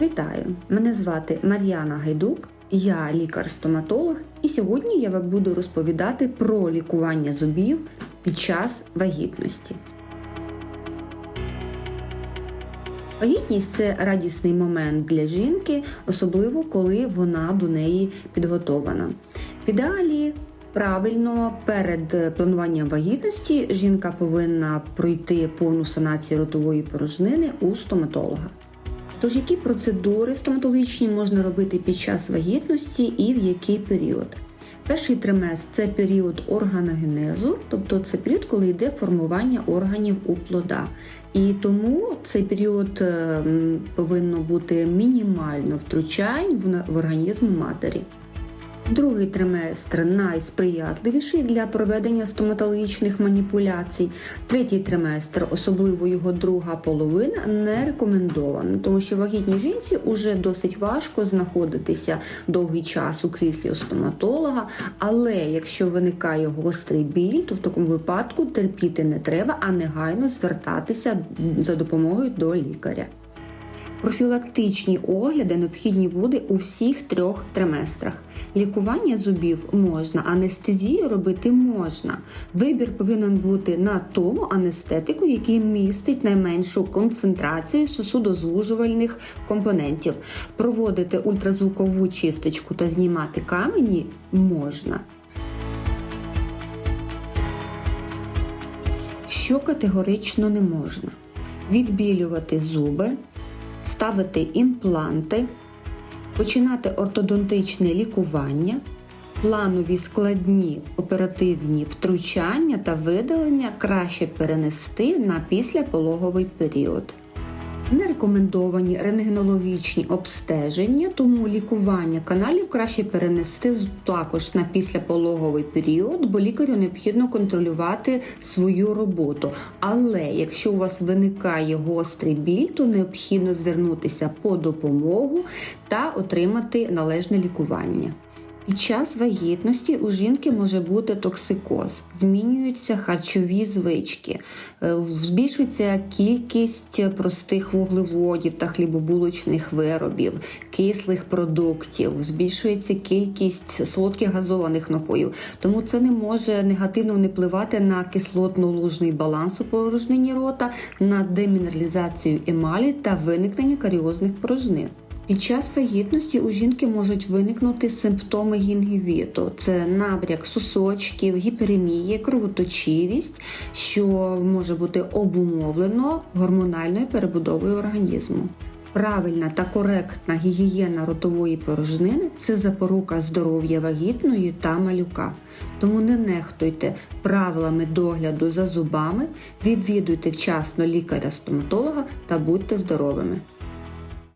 Вітаю! Мене звати Мар'яна Гайдук, я лікар-стоматолог, і сьогодні я вам буду розповідати про лікування зубів під час вагітності. Вагітність це радісний момент для жінки, особливо коли вона до неї підготована. В ідеалі правильно перед плануванням вагітності жінка повинна пройти повну санацію ротової порожнини у стоматолога. Тож, які процедури стоматологічні можна робити під час вагітності і в який період? Перший триместр це період органогенезу, тобто це період, коли йде формування органів у плода. І тому цей період е, повинно бути мінімально втручань в організм матері. Другий триместр найсприятливіший для проведення стоматологічних маніпуляцій. Третій триместр, особливо його друга половина, не рекомендовано, тому що вагітній жінці вже досить важко знаходитися довгий час у кріслі у стоматолога. Але якщо виникає гострий біль, то в такому випадку терпіти не треба, а негайно звертатися за допомогою до лікаря. Профілактичні огляди необхідні буде у всіх трьох триместрах. Лікування зубів можна, анестезію робити можна. Вибір повинен бути на тому анестетику, який містить найменшу концентрацію сосудозвужувальних компонентів. Проводити ультразвукову чисточку та знімати камені можна. Що категорично не можна? Відбілювати зуби, ставити імпланти, починати ортодонтичне лікування, планові складні оперативні втручання та видалення краще перенести на післяпологовий період. Не рекомендовані рентгенологічні обстеження, тому лікування каналів краще перенести також на післяпологовий період, бо лікарю необхідно контролювати свою роботу. Але якщо у вас виникає гострий біль, то необхідно звернутися по допомогу та отримати належне лікування. Під час вагітності у жінки може бути токсикоз, змінюються харчові звички, е, збільшується кількість простих вуглеводів та хлібобулочних виробів, кислих продуктів, збільшується кількість солодких газованих напоїв. Тому це не може негативно не впливати на кислотно-лужний баланс у порожнині рота, на демінералізацію емалі та виникнення каріозних порожнин. Під час вагітності у жінки можуть виникнути симптоми гінгівіту. Це набряк сусочків, гіперемія, кровоточивість, що може бути обумовлено гормональною перебудовою організму. Правильна та коректна гігієна ротової порожнини це запорука здоров'я вагітної та малюка. Тому не нехтуйте правилами догляду за зубами, відвідуйте вчасно лікаря-стоматолога та будьте здоровими.